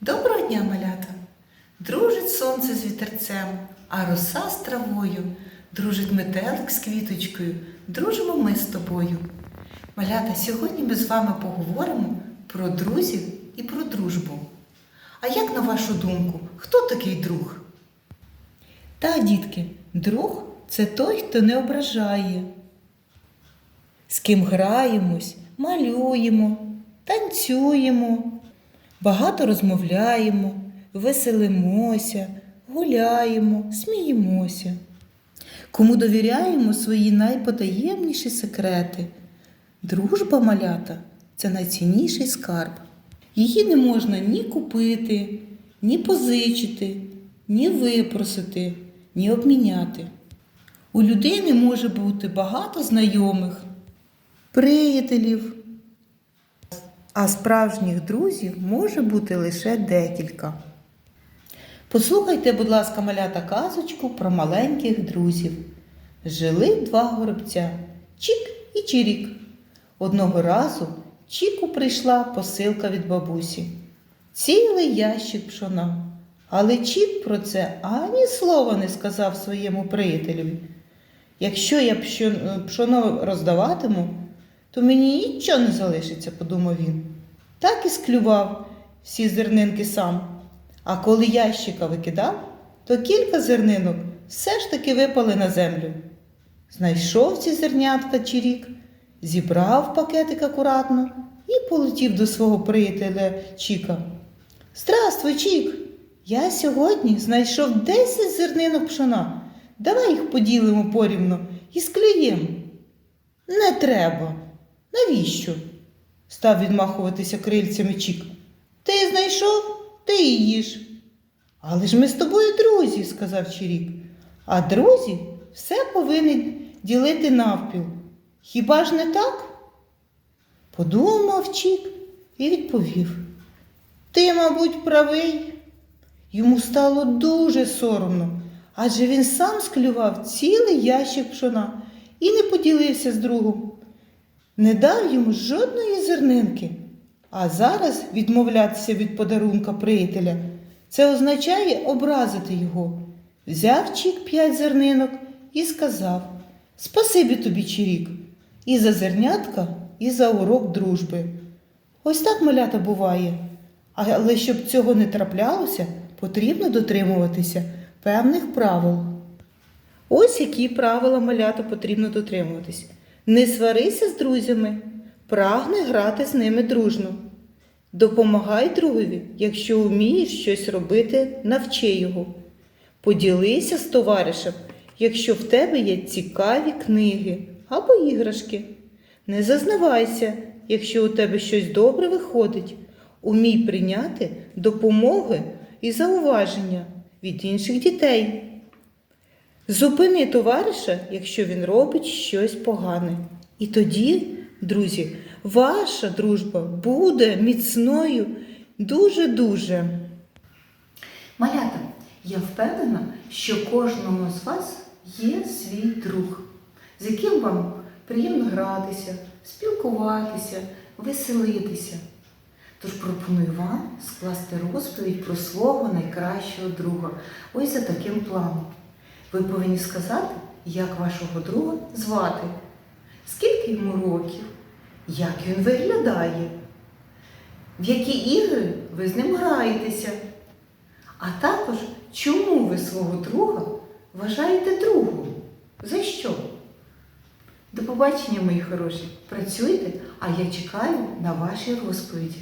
Доброго дня, малята! Дружить сонце з вітерцем, а роса з травою, дружить метелик з квіточкою, дружимо ми з тобою. Малята, сьогодні ми з вами поговоримо про друзів і про дружбу. А як на вашу думку, хто такий друг? Та, дітки, друг це той, хто не ображає, з ким граємось, малюємо, танцюємо, багато розмовляємо, веселимося, гуляємо, сміємося. Кому довіряємо свої найпотаємніші секрети. Дружба малята це найцінніший скарб. Її не можна ні купити, ні позичити, ні випросити, ні обміняти. У людини може бути багато знайомих, приятелів, а справжніх друзів може бути лише декілька. Послухайте, будь ласка, малята казочку про маленьких друзів. Жили два горобця Чік і Чирік. Одного разу Чіку прийшла посилка від бабусі. Цілий ящик пшона. Але Чік про це ані слова не сказав своєму приятелеві. Якщо я пшоно роздаватиму, то мені нічого не залишиться, подумав він. Так і склював всі зернинки сам. А коли ящика викидав, то кілька зернинок все ж таки випали на землю. Знайшов ці зернятка чирік, зібрав пакетик акуратно і полетів до свого приятеля Чіка. Здравствуй, Чік! Я сьогодні знайшов 10 зернинок пшона. Давай їх поділимо порівну і склюємо. Не треба. Навіщо? став відмахуватися крильцями Чік. Ти знайшов, ти і їж. Але ж ми з тобою друзі, сказав Чирік. А друзі все повинні ділити навпіл. Хіба ж не так? Подумав Чік і відповів. Ти, мабуть, правий. Йому стало дуже соромно, адже він сам склював цілий ящик пшона і не поділився з другом. Не дав йому жодної зернинки. А зараз відмовлятися від подарунка приятеля це означає образити його. Взяв Чік п'ять зернинок і сказав Спасибі тобі, Чирік, і за зернятка, і за урок дружби. Ось так малята буває. Але щоб цього не траплялося, потрібно дотримуватися певних правил. Ось які правила малята потрібно дотримуватись. Не сварися з друзями, прагни грати з ними дружно. Допомагай другові, якщо вмієш щось робити, навчи його. Поділися з товаришем, якщо в тебе є цікаві книги або іграшки. Не зазнавайся, якщо у тебе щось добре виходить. Умій прийняти допомоги і зауваження від інших дітей. Зупини товариша, якщо він робить щось погане. І тоді, друзі, ваша дружба буде міцною дуже-дуже. Малята, я впевнена, що кожному з вас є свій друг, з яким вам приємно гратися, спілкуватися, веселитися. Тож пропоную вам скласти розповідь про свого найкращого друга. Ось за таким планом. Ви повинні сказати, як вашого друга звати, скільки йому років, як він виглядає, в які ігри ви з ним граєтеся, а також чому ви свого друга вважаєте другом? За що? До побачення, мої хороші. Працюйте, а я чекаю на ваші розповіді.